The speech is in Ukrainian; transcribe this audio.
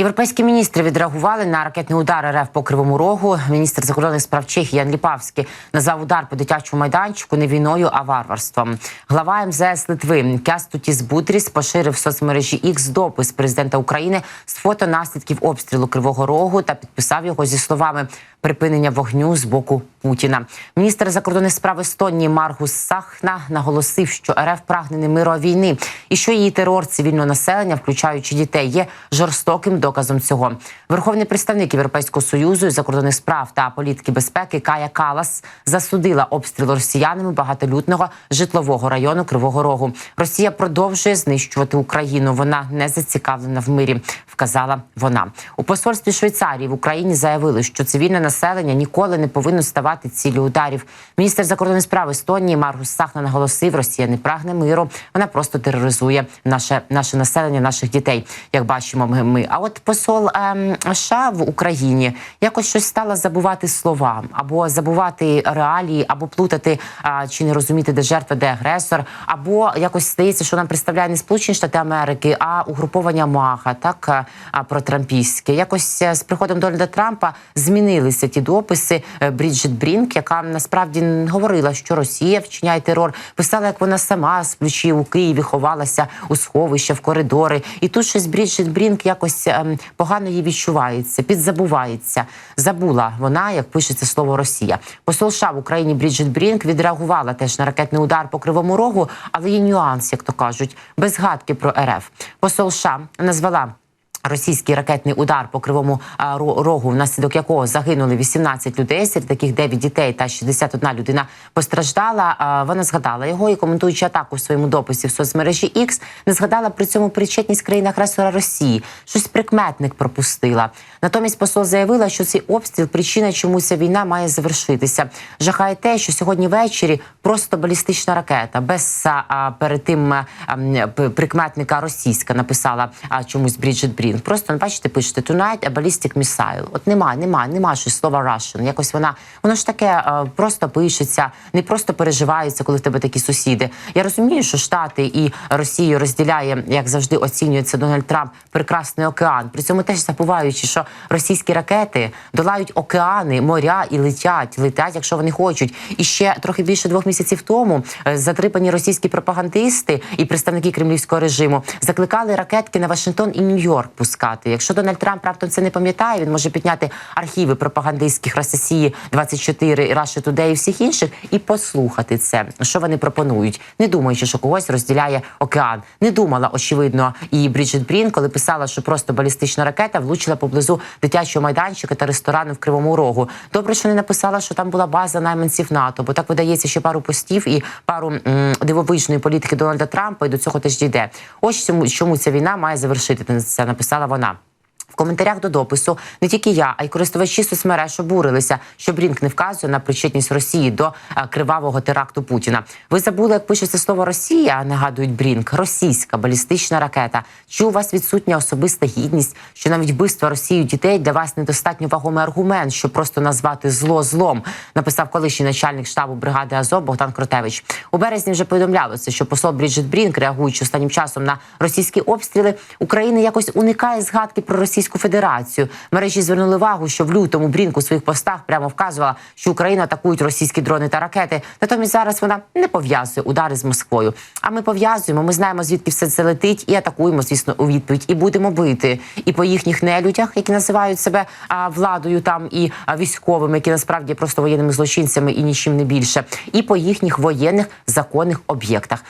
Європейські міністри відреагували на ракетний удар РФ по кривому рогу. Міністр закордонних справ Чехії Ян Ліпавський назвав удар по дитячому майданчику не війною, а варварством. Глава МЗС Литви Кястутіс Бутріс поширив в соцмережі X допис президента України з фото наслідків обстрілу Кривого Рогу та підписав його зі словами припинення вогню з боку Путіна. Міністр закордонних справ Естонії Маргус Сахна наголосив, що РФ прагне не миру, а війни, і що її терор цивільного населення, включаючи дітей, є жорстоким доказом цього. Верховний представник Європейського союзу із закордонних справ та політики безпеки Кая Калас засудила обстріл росіянами багатолюдного житлового району Кривого Рогу. Росія продовжує знищувати Україну. Вона не зацікавлена в мирі, вказала вона. У посольстві Швейцарії в Україні заявили, що цивільне населення ніколи не повинно ставати ціллю ударів. Міністр закордонних справ Естонії Маргус Сахна наголосив, Росія не прагне миру, вона просто тероризує наше наше населення, наших дітей. Як бачимо, ми. ми. А от посол ем, США в Україні якось щось стала забувати слова або забувати реалії, або плутати а, чи не розуміти, де жертва, де агресор, або якось здається, що нам представляє не Сполучені Штати Америки, а угруповання Маха, так а, протрампійське. Якось е, з приходом Дональда Трампа змінилися ті дописи е, Бріджит Брінк, яка насправді говорила, що Росія вчиняє терор. Писала, як вона сама з ключів у Києві ховалася у сховища, в коридори. І тут щось Бріджит Брінк якось ем, погано її відчувається, підзабувається. Забула вона, як пишеться слово Росія. Посол США в Україні Бріджит Брінк відреагувала теж на ракетний удар по кривому рогу, але є нюанс, як то кажуть, без згадки про РФ. Посол США назвала. Російський ракетний удар по кривому рогу, внаслідок якого загинули 18 людей, серед таких 9 дітей та 61 людина постраждала. Вона згадала його і коментуючи атаку в своєму дописі в соцмережі X, не згадала при цьому причетність країни-агресора Росії. Щось прикметник пропустила. Натомість посол заявила, що цей обстріл причина, чому ця війна має завершитися. Жахає те, що сьогодні ввечері просто балістична ракета без а, перед тим а, прикметника російська написала а, чомусь Бріджит Брін. Просто бачите, пишете tonight a ballistic missile. От нема, нема, нема щось слова Russian. Якось вона воно ж таке а, просто пишеться, не просто переживається, коли в тебе такі сусіди. Я розумію, що Штати і Росію розділяє, як завжди оцінюється Дональд Трамп, прекрасний океан. При цьому теж забуваючи, що російські ракети долають океани, моря і летять, летять, якщо вони хочуть. І ще трохи більше двох місяців тому е, затрипані російські пропагандисти і представники кремлівського режиму закликали ракетки на Вашингтон і Нью-Йорк пускати. Якщо Дональд Трамп раптом це не пам'ятає, він може підняти архіви пропагандистських Росії 24 і Russia Today і всіх інших і послухати це, що вони пропонують, не думаючи, що когось розділяє океан. Не думала очевидно і Бріджит Брін, коли писала, що просто балістична ракета влучила поблизу дитячого майданчика та ресторану в Кривому Рогу. Добре, що не написала, що там була база найманців НАТО, бо так видається, ще пару постів і пару м, дивовижної політики Дональда Трампа, і до цього теж дійде. Ось чому, чому ця війна має завершити. Це написала вона. В коментарях до допису не тільки я, а й користувачі соцмереж обурилися, що Брінк не вказує на причетність Росії до кривавого теракту Путіна. Ви забули, як пишеться слово Росія, нагадують Брінк, російська балістична ракета. Чи у вас відсутня особиста гідність, що навіть вбивство Росією дітей для вас недостатньо вагомий аргумент, щоб просто назвати зло злом, написав колишній начальник штабу бригади Азов Богдан Кротевич. У березні вже повідомлялося, що посол Бріджит Брінк, реагуючи останнім часом на російські обстріли, України якось уникає згадки про Російську Федерацію. Мережі звернули увагу, що в лютому Брінк у своїх постах прямо вказувала, що Україну атакують російські дрони та ракети. Натомість зараз вона не пов'язує удари з Москвою. А ми пов'язуємо. Ми знаємо звідки все це летить, і атакуємо, звісно, у відповідь. І будемо бити і по їхніх нелюдях, які називають себе а, владою там і а, військовими, які насправді просто воєнними злочинцями і нічим не більше, і по їхніх воєнних законних об'єктах.